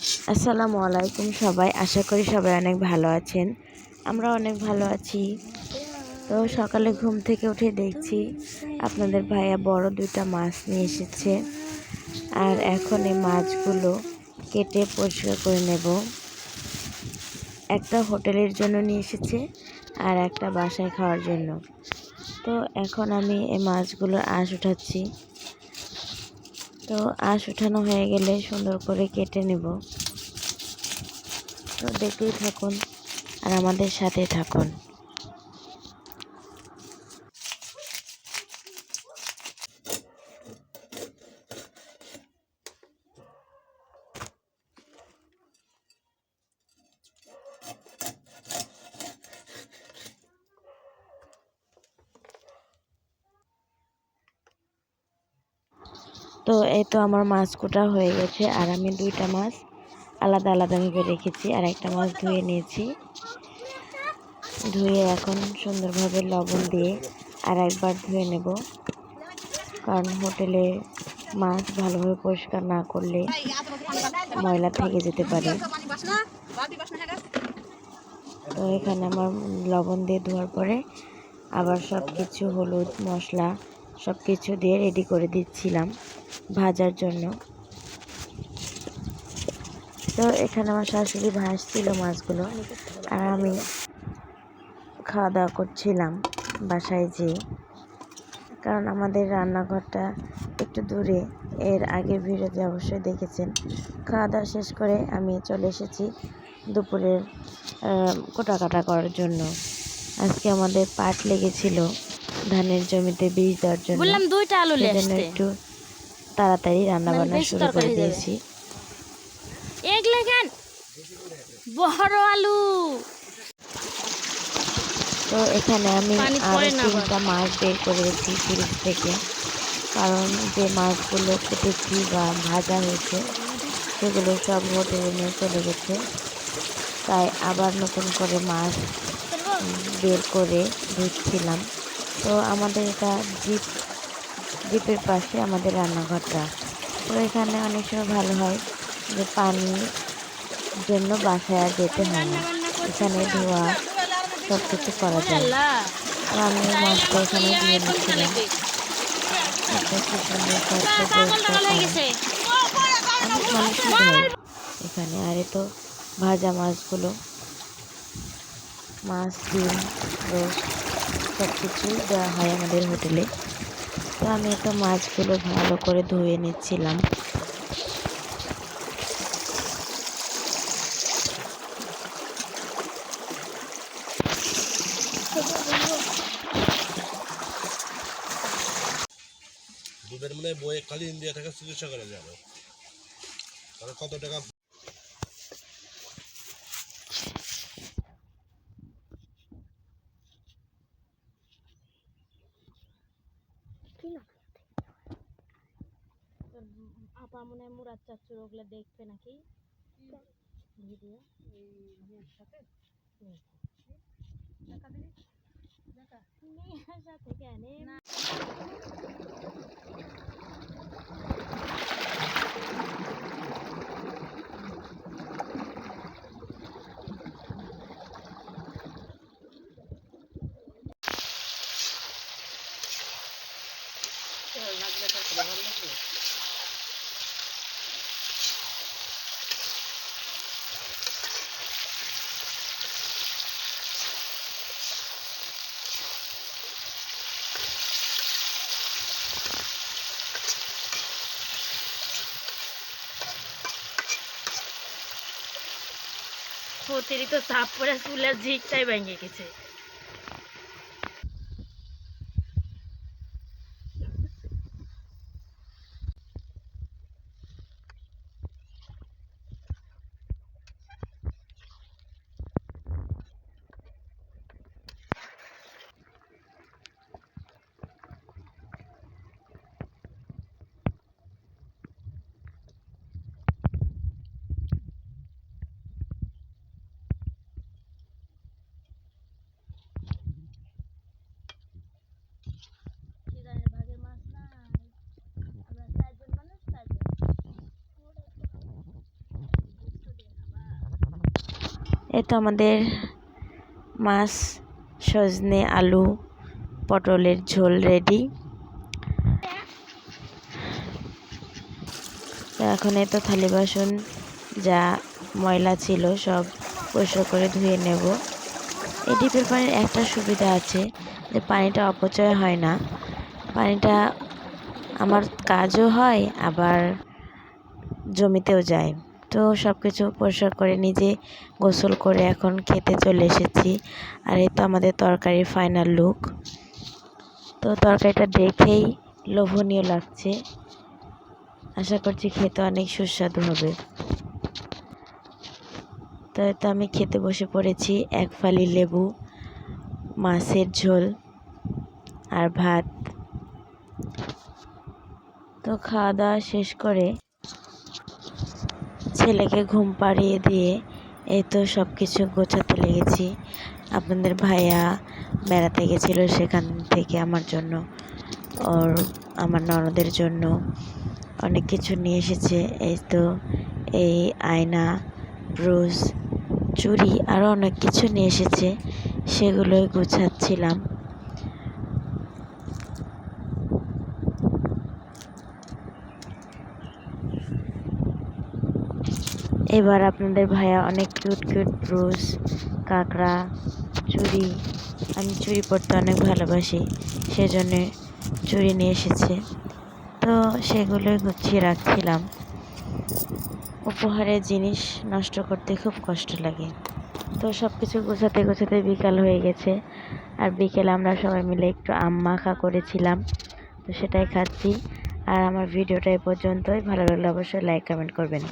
আসসালামু আলাইকুম সবাই। আশা করি সবাই অনেক ভালো আছেন। আমরা অনেক ভালো আছি। তো সকালে ঘুম থেকে উঠে দেখছি আপনাদের ভাইয়া বড় দুইটা মাছ নিয়ে এসেছে। আর এখন এই মাছগুলো কেটে পরিষ্কার করে নেব। একটা হোটেলের জন্য নিয়ে এসেছে আর একটা বাসায় খাওয়ার জন্য। তো এখন আমি এই মাছগুলোর আঁশ উঠাচ্ছি। তো আঁশ উঠানো হয়ে গেলে সুন্দর করে কেটে নেব। তো দেখতেই থাকুন আর আমাদের সাথে থাকুন। তো এই তো আমার মাছ কোটা হয়ে গেছে, আর আমি দুইটা মাছ আলাদা আলাদাভাবে রেখেছি, আর একটা মাছ ধুয়ে নিয়েছি। ধুয়ে এখন সুন্দরভাবে লবণ দিয়ে আর একবার ধুয়ে নেব, কারণ হোটেলে মাছ ভালোভাবে পরিষ্কার না করলে ময়লা থেকে যেতে পারে। তো এখানে আমার লবণ দিয়ে ধোয়ার পরে আবার সব কিছু হলুদ মশলা সব কিছু দিয়ে রেডি করে দিচ্ছিলাম। ভাজার জন্য। তো এখানে আমার শাশুড়ি ভাসছিল মাছগুলো। আর আমি খাওয়া দাওয়া করছিলাম বাসায় যেয়ে। কারণ আমাদের রান্নাঘরটা একটু দূরে। এর আগের ভিডিওতে অবশ্যই দেখেছেন। খাওয়া দাওয়া শেষ করে আমি চলে এসেছি দুপুরের কোটা কাটা করার জন্য। আজকে আমাদের পাট লেগেছিল ধানের জমিতে বীজ দেওয়ার জন্য। বললাম দুইটা আলু একটু তাড়াতাড়ি রান্না মানে বান্না শুরু করে দিয়েছি। এগুলো বড় আলু। তো এখানে আমি পানি আরও পড়ে না আবার। তিনটা মাছ বের করে রেখেছি ফ্রিজ থেকে। কারণ যে মাছগুলো কেটেছি বা ভাজা হয়েছে সেগুলো সব হোটেলে নিয়ে চলে গেছে। তাই আবার নতুন করে মাছ বের করে ধুচ্ছিলাম তো আমাদের এটা জিপ জিপের পাশে আমাদের রান্নাঘরটা তো এখানে অনেক সময় ভালো হয় যে পানির জন্য বাসায় আর যেতে হয় না। এখানে ধোয়া সব কিছু করা যায়। তো আমি মাছটা এখানে দিয়ে নিচ্ছিলাম পানি। এখানে আর তো ভাজা মাছগুলো, মাছ, ডিম, রোস্ট সব কিছুই দেওয়া হয় আমাদের হোটেলে। তো আমি একটা মাছগুলো ভালো করে ধুয়ে নিচ্ছিলাম। দুধের মানে বইয়ে খালি ইন্ডিয়া থেকে চিকিৎসা করা যাবে। কত টাকা আপা মনে হয় মুরাদ চাচুর ওগুলো দেখবে নাকি? ভিডিও? সাথে? কেন? অতিরিক্ত চাপ পরে চুলের ঝিকটাই ভেঙে গেছে। এই তো আমাদের মাছ, সজনে, আলু, পটলের ঝোল রেডি এখন এই তো থালি বাসন, যা ময়লা ছিল সব পরিষ্কার করে ধুয়ে নেব। এই ডিপের পানির একটা সুবিধা আছে যে পানিটা অপচয় হয় না। পানিটা আমার কাজও হয়, আবার জমিতেও যায়। তো সব কিছু পরিষ্কার করে নিজে গোসল করে এখন খেতে চলে এসেছি। আর এই তো আমাদের তরকারির ফাইনাল লুক তো তরকারিটা দেখেই লোভনীয় লাগছে। আশা করছি খেতে অনেক সুস্বাদু হবে। তো তো আমি খেতে বসে পড়েছি এক ফালি লেবু, মাছের ঝোল আর ভাত। তো খাওয়া দাওয়া শেষ করে ছেলেকে ঘুম পাড়িয়ে দিয়ে এই তো সব কিছু গোছাতে লেগেছি। আপনাদের ভাইয়া বেড়াতে গেছিল সেখান থেকে আমার জন্য। ওর, আমার ননদের জন্য। অনেক কিছু নিয়ে এসেছে। এই তো এই আয়না, ব্রুশ, চুড়ি আরও অনেক কিছু নিয়ে এসেছে। সেগুলোই গুছাচ্ছিলাম। এবার আপনাদের ভাইয়া অনেক কিউট কিউট ব্রুশ কাঁকড়া, চুড়ি। আমি চুড়ি পরতে অনেক ভালোবাসি, সেজন্য চুড়ি নিয়ে এসেছে। তো সেগুলোই গুছিয়ে রাখছিলাম। উপহারের জিনিস নষ্ট করতে খুব কষ্ট লাগে। তো সব কিছু গোছাতে গোছাতে বিকাল হয়ে গেছে। আর বিকেলে আমরা সবাই মিলে একটু আম মাখা করেছিলাম, তো সেটাই খাচ্ছি। আর আমার ভিডিওটা এ পর্যন্তই। ভালো লাগলে অবশ্যই লাইক কমেন্ট করবেন।